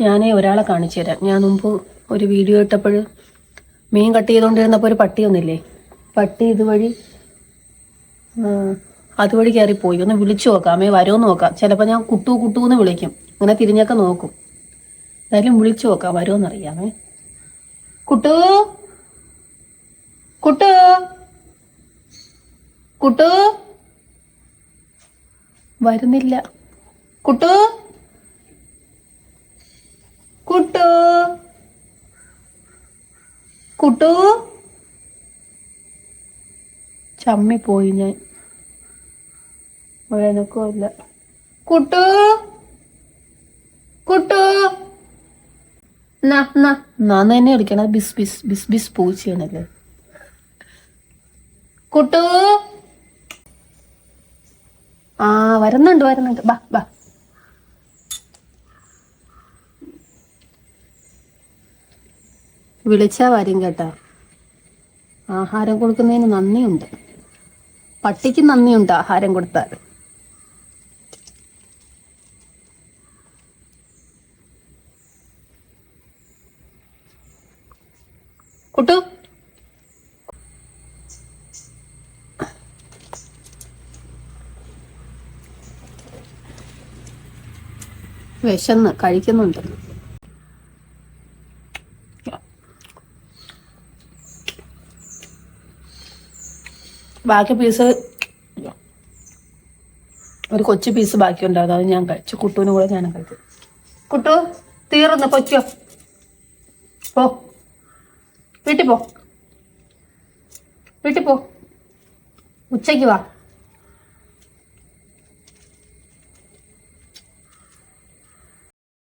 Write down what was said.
ഞാനേ ഒരാളെ കാണിച്ചു തരാം. ഞാൻ മുമ്പ് ഒരു വീഡിയോ ഇട്ടപ്പോൾ മീൻ കട്ട് ചെയ്തുകൊണ്ടിരുന്നപ്പോൾ ഒരു പട്ടി ഒന്നില്ലേ പട്ടി ഇതുവഴി അതുവഴി കയറിപ്പോയി. ഒന്ന് വിളിച്ചു നോക്കാം. അമ്മയെ വരുമെന്ന് നോക്കാം. ചിലപ്പോൾ ഞാൻ കുട്ടു കുട്ടു എന്ന് വിളിക്കും. അങ്ങനെ തിരിഞ്ഞൊക്കെ നോക്കും. എന്തായാലും വിളിച്ചു നോക്കാം. വരുമെന്ന് അറിയാമേ കുട്ടു! കുട്ടു! കുട്ടു! വരുന്നില്ല. കുട്ടു? കുട്ടു? കുട്ടു? ചമ്മി പോയി ഞാൻ വഴനക്കുമില്ല കുട്ടു? കുട്ടു? നാന്ന് തന്നെ വിളിക്കണം. ബിസ് ബിസ് ബിസ് ബിസ് പൂച്ചയാണല്ലേ കുട്ടു? ആ വരുന്നുണ്ട് വരുന്നുണ്ട്. ബാ ബാ. വിളിച്ചാ വരും കേട്ടോ. ആഹാരം കൊടുക്കുന്നതിന് നന്ദിയുണ്ട്. പട്ടിക്ക് നന്ദിയുണ്ട് ആഹാരം കൊടുത്താൽ. കുട്ടു. വിശന്ന് കഴിക്കുന്നുണ്ട്. ബാക്കി പീസ് ഒരു കൊച്ചു പീസ് ബാക്കിയുണ്ടായിരുന്നു. അത് ഞാൻ കഴിച്ചു. കുട്ടുവിനും കൂടെ ഞാനും കഴിച്ചു. കുട്ടു തീർന്ന് കൊച്ചോ പോ. വീട്ടിൽ പോ. വീട്ടിൽ പോ. ഉച്ചയ്ക്ക് വാ.